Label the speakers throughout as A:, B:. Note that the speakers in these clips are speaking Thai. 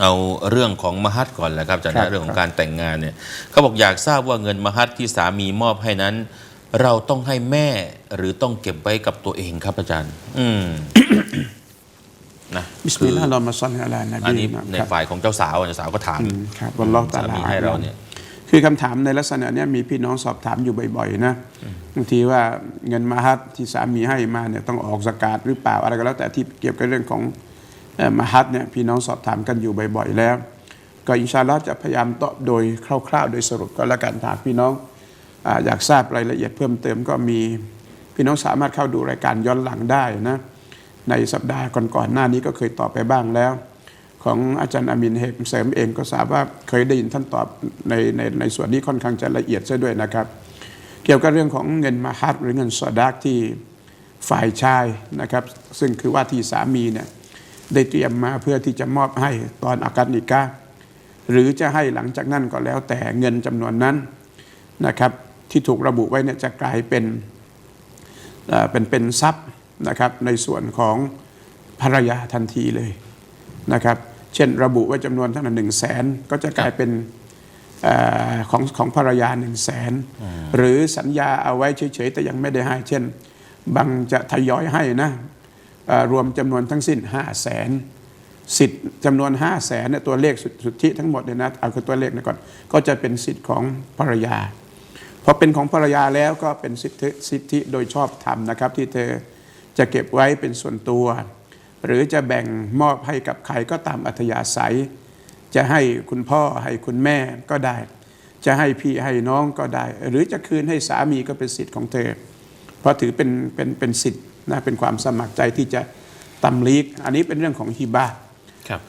A: เอาเรื่องของมหัตก่อนแหละครับอาจารย์
B: ครั
A: นะ
B: บ
A: เรื่องของการแต่งงานเนี่ยเขาบอกอยากทราบว่าเงินมหัตที่สามีมอบให้นั้น เราต้องให้แม่หรือต้องเก็บไว้กับตัวเองครับอาจารย์ อืมนะ
B: บิสมิ
A: คือ
B: ลลาห์เรามาซัลลิอะลาน
A: อัน
B: บี
A: นี้
B: นะ
A: ใน
B: ครับ
A: ฝ่ายของเจ้าสาวเจ้าสาวก็ถาม
B: อืมครับวัลลอฮ์ตา
A: สา
B: ลา
A: มีให้เราเนี่ย
B: คือคำถามในลักษณะเนี้ยมีพี่น้องสอบถามอยู่บ่อยๆนะบางทีว่าเงินมาฮัตที่สามีให้มาเนี่ยต้องออกสกาดหรือเปล่าอะไรก็แล้วแต่ที่เกี่ยวกับเรื่องของเอ่อ มาฮัตเนี่ยพี่น้องสอบถามกันอยู่บ่อยๆแล้ว ก็อินชาลอจะพยายามตอบโดยคร่าว ๆ โดยสรุปก็แล้วกันถ้าพี่น้องออยากทราบรายละเอียดเพิ่มเติมก็มีพี่น้องสามารถเข้าดูรายการย้อนหลังได้นะในสัปดาห์ก่อนๆหน้านี้ก็เคยตอบไปบ้างแล้ว ของอาจารย์อามินเฮกเสริมเองก็ทราบว่าเคยได้ยินท่านตอบในในในส่วนนี้ค่อนข้างจะละเอียดซะด้วยนะครับ เกี่ยวกับเรื่องของเงินมาฮัดหรือเงินสอดากที่ฝ่ายชายนะครับ ซึ่งคือว่าที่สามีเนี่ย ได้เตรียมมาเพื่อที่จะมอบให้ตอนอากัดนิกาหรือจะให้หลังจากนั้นก็แล้วแต่เงินจำนวนนั้นนะครับที่ถูกระบุไว้เนี่ยจะกลายเป็นเอ่อเป็นเป็นทรัพย์นะครับในส่วนของภรรยาทันทีเลยนะครับเช่นระบุไว้จำนวนเท่านั้นหนึ่งแสนก็จะกลายเป็นเออของของภรรยาหนึ่งแสนหรือสัญญาเอาไว้เฉยๆแต่ยังไม่ได้ให้ เช่น บางจะทยอยให้นะเอ่อ รวมจำนวนทั้งสิ้น 5 0 0แสนสิทธิ์จำนวน 5 0 0แสนเนี่ยตัวเลขสุดสุทธิทั้งหมดเนี่ยนะเอาคือตัวเลขนะก่อนก็จะเป็นสิทธิ์ของภรรยาพอเป็นของภรรยาแล้วก็เป็นสิทธิสิทธิโดยชอบธรรมนะครับ ที่เธอจะเก็บไว้เป็นส่วนตัว หรือจะแบ่งมอบให้กับใครก็ตามอัธยาศัย จะให้คุณพ่อให้คุณแม่ก็ได้ จะให้พี่ให้น้องก็ได้ หรือจะคืนให้สามีก็เป็นสิทธิ์ของเธอ เพราะถือเป็นเป็นเป็นสิทธิ์ นะเป็นความสมัครใจที่จะตำลีก อันนี้เป็นเรื่องของฮิบา
A: ครับ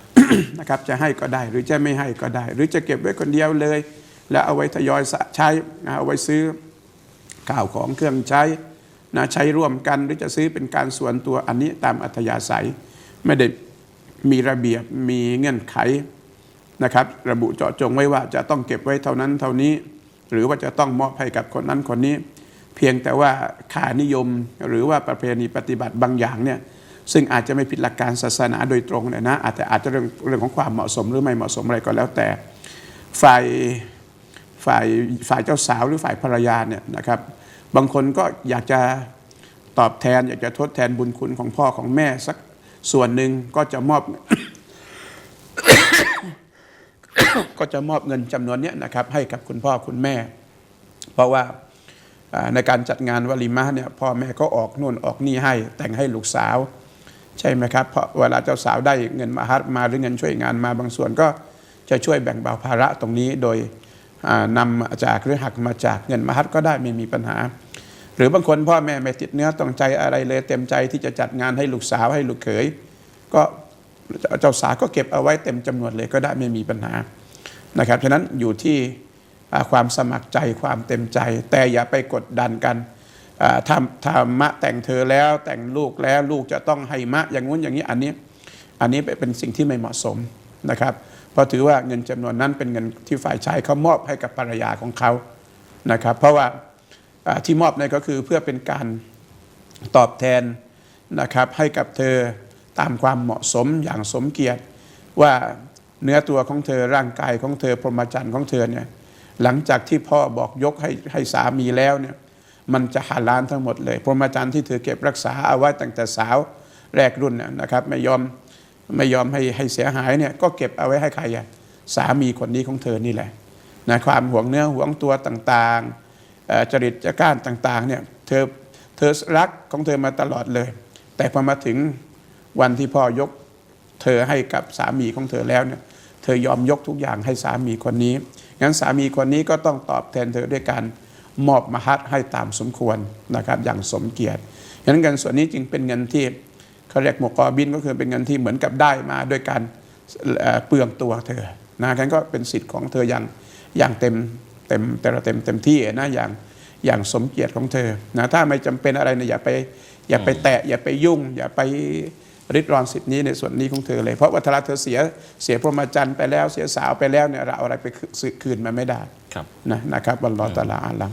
B: นะครับจะให้ก็ได้หรือจะไม่ให้ก็ได้ หรือจะเก็บไว้คนเดียวเลย แล้วเอาไว้ทยอยสะใช้นะเอาไว้ซื้อข้าวของเครื่องใช้นะใช้ร่วมกันหรือจะซื้อเป็นการส่วนตัวอันนี้ตามอัธยาศัย ไม่ได้มีระเบียบมีเงื่อนไขนะครับ ระบุเจาะจงไว้ว่าจะต้องเก็บไว้เท่านั้นเท่านี้ หรือว่าจะต้องมอบให้กับคนนั้นคนนี้ เพียงแต่ว่าค่านิยมหรือว่าประเพณีปฏิบัติบางอย่างเนี่ยซึ่งอาจจะไม่ผิดหลักการศาสนาโดยตรงเนี่ยนะอาจจะอาจจะเรื่องเรื่องของความเหมาะสมหรือไม่เหมาะสมอะไรก็แล้วแต่ฝ่ายฝ่ายฝ่ายเจ้าสาวหรือฝ่ายภรรยาเนี่ยนะครับบางคนก็อยากจะตอบแทน อยากจะทดแทนบุญคุณของพ่อของแม่สักส่วนหนึ่งก็จะมอบก็จะมอบเงินจำนวนเนี้ยนะครับให้กับคุณพ่อคุณแม่ เพราะว่า ในการจัดงานวลีมะเนี่ยพ่อแม่ก็ออกนู่นออกนี่ให้ แต่งให้ลูกสาว ใช่ไหมครับ เพราะเวลาเจ้าสาวได้เงินมาฮัดมาหรือเงินช่วยงานมาบางส่วนก็จะช่วยแบ่งเบาภาระตรงนี้โดยอ่านำมาจากหรือหักมาจากเงินมาฮัดก็ได้ไม่มีปัญหา หรือบางคนพ่อแม่ไม่ติดเนื้อต้องใจอะไรเลยเต็มใจที่จะจัดงานให้ลูกสาวให้ลูกเขยก็เจ้าสาวก็เก็บเอาไว้เต็มจำนวนเลยก็ได้ไม่มีปัญหานะครับฉะนั้นอยู่ที่ ความสมัครใจความเต็มใจ แต่อย่าไปกดดันกันทำทำมะแต่งเธอแล้วแต่งลูกแล้วลูกจะต้องให้มะอย่างงู้นอย่างนี้อันนี้ อันนี้เป็นสิ่งที่ไม่เหมาะสมนะครับ เพราะถือว่าเงินจำนวนนั้นเป็นเงินที่ฝ่ายชายเขามอบให้กับภรรยาของเขานะครับ เพราะว่าที่มอบนั่ก็คือเพื่อเป็นการตอบแทนนะครับให้กับเธอตามความเหมาะสมอย่างสมเกียรติว่าเนื้อตัวของเธอร่างกายของเธอพรหมจรรย์ของเธอเนี่ย หลังจากที่พ่อบอกยกให้ให้สามีแล้วเนี่ยมันจะหาล้านทั้งหมดเลยพรหมจรรย์ที่เธอเก็บรักษาเอาไว้ตั้งแต่สาวแรกรุ่นนะนะครับไม่ยอมไม่ยอมให้ให้เสียหายเนี่ยก็เก็บเอาไว้ให้ใครอะสามีคนนี้ของเธอนี่แหละนะความห่วงเนื้อห่วงตัวต่างๆจริตจักร้านต่างๆเนี่ยเธอเธอรักของเธอมาตลอดเลย แต่พอมาถึงวันที่พ่อยกเธอให้กับสามีของเธอแล้วเนี่ยเธอยอมยกทุกอย่างให้สามีคนนี้ งั้นสามีคนนี้ก็ต้องตอบแทนเธอด้วยการมอบมหัตให้ตามสมควรนะครับอย่างสมเกียรติฉะนั้นเงินส่วนนี้จึงเป็นเงินที่เขาเรียกหมกอบินก็คือเป็นเงินที่เหมือนกับได้มาด้วยการเปลืองตัวเธอนะงั้นก็เป็นสิทธิ์ของเธออย่างอย่างเต็มเต็มแต่ละเต็มเต็มที่นะอย่างอย่างสมเกียรติของเธอนะถ้าไม่จำเป็นอะไรเนี่ยอย่าไปอย่าไปแตะอย่าไปยุ่ง อย่าไป ริดรอนสิทธินี้ในส่วนนี้ของเธอเลย เพราะว่าถ้าเธอเสียเสียพรหมจรรย์ไปแล้วเสียสาวไปแล้วเนี่ยเราเอาอะไรไปคืนมาไม่ได้
A: ครับ
B: นะนะครับวันรอตะลาอาลัม